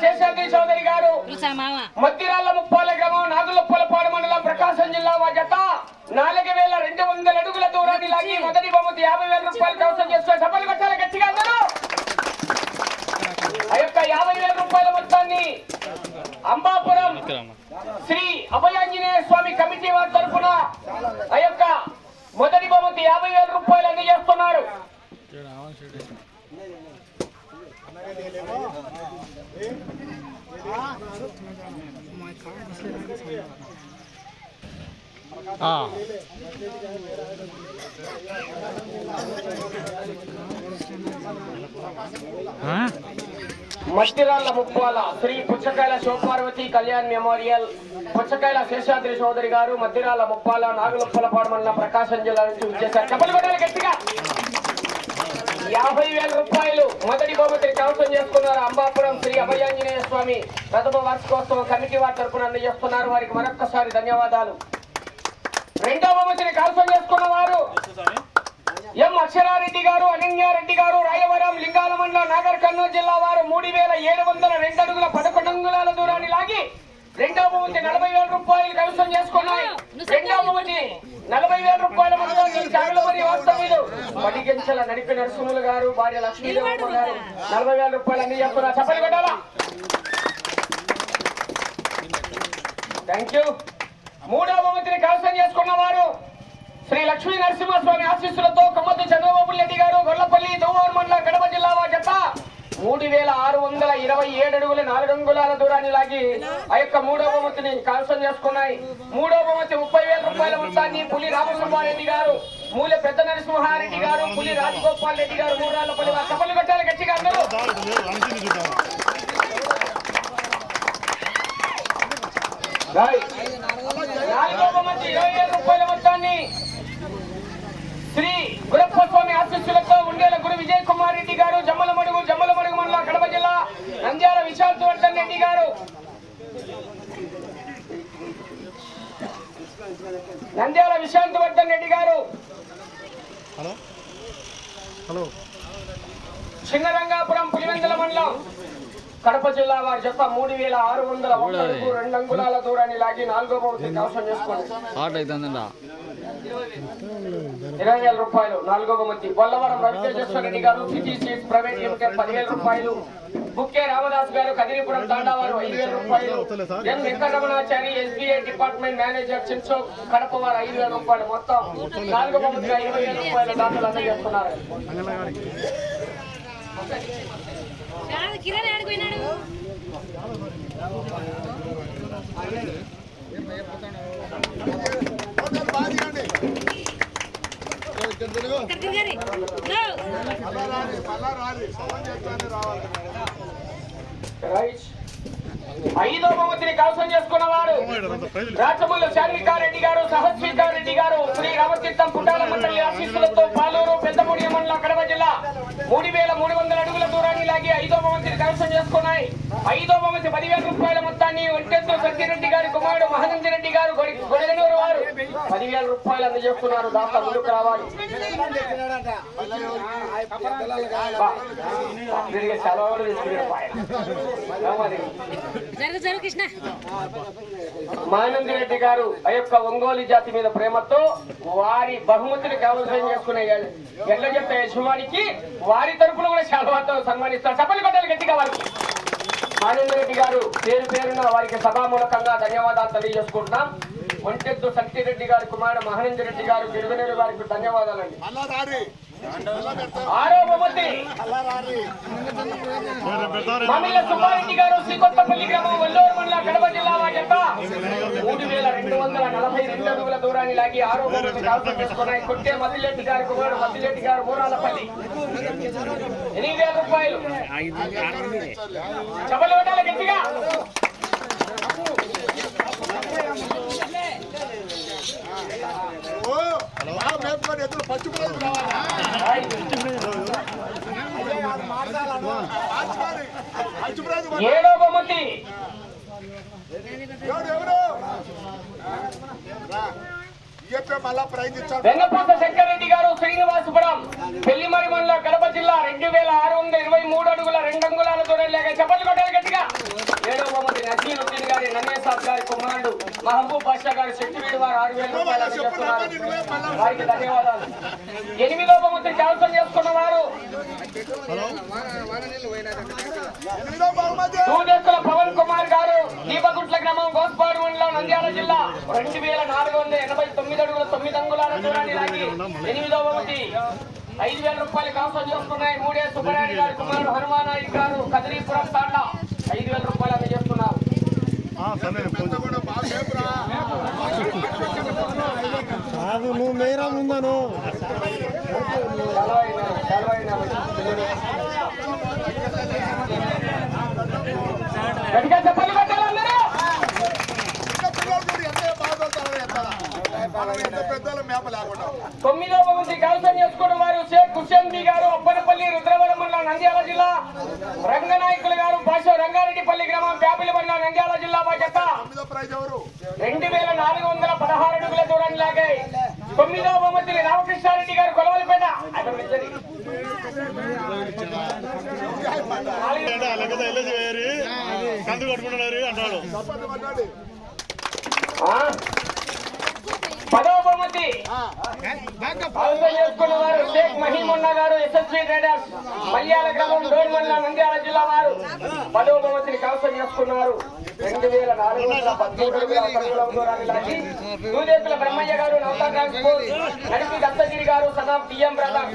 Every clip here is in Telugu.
శేషాద్రి చౌదరి గారు. మద్దిరాల ముప్పాల గ్రామం నాగులప్పలపాడు మండలం ప్రకాశం జిల్లా మా జత నాలుగు వేల రెండు వందల అడుగుల దూరాన్ని లాగి మొదటి బహుమతి యాభై వేల రూపాయలు కవసం చేస్తే సభలు కొట్టాలి గట్టిగా అందరూ. ఆ యొక్క యాభై వేల రూపాయల మొత్తాన్ని అంబాపురం శ్రీ అభయాంజనేయ స్వామి కమిటీ వారి తరఫున ఆ యొక్క మొదటి బహుమతి యాభై వేల రూపాయలు అందజేస్తున్నారు. మస్తిరాళ్ళ ముప్పాల శ్రీ పుచ్చకాయల శివపార్వతి కళ్యాణ్ మెమోరియల్ పుచ్చకాయల శేషాద్రి చౌదరి గారు మద్దిరాల ముప్పాల నాగులప్పలపాడు మండలం ప్రకాశం జిల్లా నుంచి వచ్చేసారు. చెప్పలు కొట్టాలి గట్టిగా. యాభై వేల రూపాయలు మొదటి బహుమతిని కవసం చేసుకున్నారు అంబాపురం శ్రీ అభయాంజనేయ స్వామి. ప్రథమ వార్షికోత్సవం కమిటీ వారి తరపున అందజేస్తున్నారు. వారికి మరొక్కసారి ధన్యవాదాలు. రెండో బహుమతిని కవసం చేసుకున్న వారు ఎం అక్షరారెడ్డి గారు అనన్యారెడ్డి గారు రాయవరం లింగాల మండలం నాగర్ కర్నూలు జిల్లా వారు మూడు వేల ఏడు వందల రెండు అడుగుల పదకొండు అంగుళాల దూరాన్ని లాగి రెండో బహుమతి నలభై వేల రూపాయలు కవిసం చేసుకున్నాయి. రెండో బహుమతి నలభై వేల రూపాయల పడిగెంచల నడిపి నరసింహులు గారు భార్య లక్ష్మీదేవమ్మ గారు నలభై వేల రూపాయలు అన్ని చెప్తున్నారు చెప్పలు కొట్టాలా థ్యాంక్ యూ మూడో బహుమతిని కైవసం చేసుకున్న వారు శ్రీ లక్ష్మీ నరసింహస్వామి ఆశీస్సులతో కొమ్మతి చంద్రబాబు రెడ్డి గారు గొల్లపల్లి దోవూరు మండల కడప జిల్లా వారి మూడు వేల ఆరు వందల ఇరవై ఏడు అడుగుల నాలుగు అంగుళాల దూరాన్ని లాగి ఆ యొక్క మూడో బహుమతిని కైవసం చేసుకున్నాయి మూడో బహుమతి ముప్పై వేల రూపాయల మొత్తాన్ని పులి రామసుబ్బారెడ్డి గారు మూల పెద్ద నరసింహారెడ్డి గారు పులి రాజగోపాల్ రెడ్డి గారు మూడాళ్ళపల్లి వారి చప్పలు కొట్టాలి గట్టిగా అందరూ రాయ్. నాలుగో బహుమతి ఇరవై వేల రూపాయల మొత్తాన్ని శ్రీ గురప్ప స్వామి ఆశీస్సులతో ఉండేల గురు విజయ్ కుమార్ రెడ్డి గారు జమ్మల జమ్మలమడుగు మండల కడప జిల్లా నంద్యాల రెడ్డి గారు. నంద్యాల విశాంతవర్ధన్ రెడ్డి గారు. హలో? హలో? చిన్నరంగాపురం పులివెందుల మండలం. కడప జిల్లా వారి జత మూడు వేల ఆరు వందల రెండు అంగుళాల దూరాన్ని లాగి నాలుగో బహుమతి కవసం చేసుకోండి. ఇరవై వేల రూపాయలు నాలుగో బహుమతి బొల్లవరం రవితేజేశ్వర రెడ్డి గారు పిటిసి ప్రైవేట్ లిమిటెడ్ పదివేల రూపాయలు. బుక్కే రామదాస్ గారు కదిరిపురం తాండావారు ఐదు వేల రూపాయలు. N Venkataramanachari SBI department manager చిన్సో Kadapa వారు ఐదు వేల రూపాయలు మొత్తం. నాలుగో బహుమతిగా ఇరవై వేల రూపాయల దాఖలు అందజేస్తున్నారు. రైట్. ఐదో బహుమతిని కవసం చేసుకున్న వారు రాచమల్లు శాన్వికారెడ్డి గారు సహస్వికారెడ్డి గారు శ్రీ రామతీర్థం పుట్టాల మండలి ఆశీస్సులతో పాలూరు పెద్దమూడి మండలం కడప జిల్లా మూడు వేల మూడు వందల అడుగుల దూరాన్ని లాగి ఐదో బహుమతిని కైవసం చేసుకున్నాయి. ఐదో బహుమతి పదివేల రూపాయల మొత్తాన్ని ఒంటెత్తు సత్యరెడ్డి గారి కుమారుడు మహానంది రెడ్డి గారు గొడి- గొడగనూరు వారు. పదివేల రూపాయలు అందజేస్తున్నారు. దాంట్లో ముందుకు రావాలి. మానంది రెడ్డి గారు ఆ యొక్క ఒంగోలు జాతి మీద ప్రేమతో వారి బహుమతిని కైవసం చేసుకునే ఎట్లా చెప్తే యజమానికి వారి తరపున కూడా శాలువాతో సన్మానిస్తారు చప్పలు కొట్టాలి గట్టిగా వారికి. మానంది రెడ్డి గారు పేరు పేరున వారికి సభామూలకంగా ధన్యవాదాలు తెలియజేసుకుంటున్నాం. ఒంటెద్దు శక్తిరెడ్డి గారి కుమారుడు మహానంది రెడ్డి గారు గిరిగనేరు గారికి ధన్యవాదాలండి. ఆరో బహుమతి. మామిళ్ళ సుబ్బారెడ్డి గారు శ్రీకొత్తపల్లి గ్రామం వల్లూరు మండల కడప జిల్లా వారి యొక్క మూడు వేల రెండు వందల నలభై రెండు అడుగుల దూరాన్ని లాగి ఆరో బహుమతి చేసుకున్నాయి కొట్టే మద్దిరెడ్డి గారి కుమారుడు మద్దిరెడ్డి గారు మూరాలపల్లి. ఎనిమిది వేల రూపాయలు. చెప్పలు కొట్టాలి గట్టిగా. ఏడో బహుమతి మళ్ళా ప్రైజ్ ఇచ్చాడు వెన్నపూస శంకర్రెడ్డి గారు శ్రీనివాసపురం పెళ్ళిమరి మండల కడప జిల్లా రెండు వేల ఆరు వందల ఇరవై మూడు అడుగుల రెండు అంగుళాల దూరం లేక చెప్పలు కొట్టాలి గట్టిగా జమీరుద్దీన్ గారి నన్నేసాబ్ గారి కుమారుడు మహబూబ్ బాషా గారి శక్తివీడు వారు ఆరు వేల రూపాయలు వారికి ధన్యవాదాలు. ఎనిమిదో బహుమతి కైవసం చేసుకున్న వారు దూదేకుల పవన్ కుమార్ గారు దీపగుట్ల గ్రామం గోస్పాడు మండలం నంద్యాల జిల్లా రెండు వేల నాలుగు వందల ఎనభై తొమ్మిది అడుగుల తొమ్మిది అంగుళాల దూరాన్ని లాగి ఎనిమిదో బహుమతి ఐదు వేల రూపాయలు కాసం చేసుకున్నాయి మూడే సుబ్బరాయుడు గారి కుమారుడు హనుమానాయుడు గారు కదిరీపురం తాండ. ఐదు వేల రూపాయలు అందజేస్తున్నారు. కాదు నువ్వు మేరా గట్టిగా చెప్పాలి పెట్టాలి అందరూ పెద్దల మేప లేకుండా తొమ్మిదో బహుమతి కైవసం చేసుకున్న వారు షేక్ బి గారు అప్పనపల్లి రుద్రవరం మండలం నంద్యాల జిల్లా. రంగనాయకులు గారు భాష రంగారెడ్డిపల్లి గ్రామం వ్యాపిలి మండలం నంద్యాల జిల్లా బాధ్యత. రెండు వేల నాలుగు వందల పదహారు అడుగుల దూరాన్ని లాగాయి. తొమ్మిదో బహుమతిని రామకృష్ణారెడ్డి గారు కొలవలిపేట. కందు కొట్టుకుంటున్నారు అంటాడు. చెప్పండి మాట్లాడి ఆ? పదో బహుమతి కైవసం చేసుకున్న వారు షేక్ మహీమున్నా గారు ఎస్ఎస్వి ట్రేడర్స్ మల్యాల గ్రామం డోర్ మండలం నంద్యాల జిల్లా వారు పదో బహుమతిని కైవసం చేసుకున్నారు. రెండు వేల నాలుగు వందల పదమూడు లాగి దూదేకుల బ్రహ్మయ్య గారు ట్రాన్స్పోర్ట్ నడిపి దత్తగిరి గారు సదాం టిఎం బ్రదర్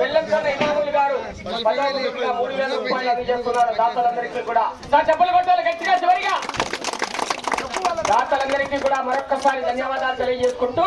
వెల్లంకన్న ఇమాములు గారు మూడు వేల రూపాయలు అందజేస్తున్నారు. దాతలందరికీ కూడా. సార్ చెప్పులు కొట్టాలి గట్టిగా చివరిగా. దాతలందరికీ కూడా మరొక్కసారి ధన్యవాదాలు తెలియజేసుకుంటూ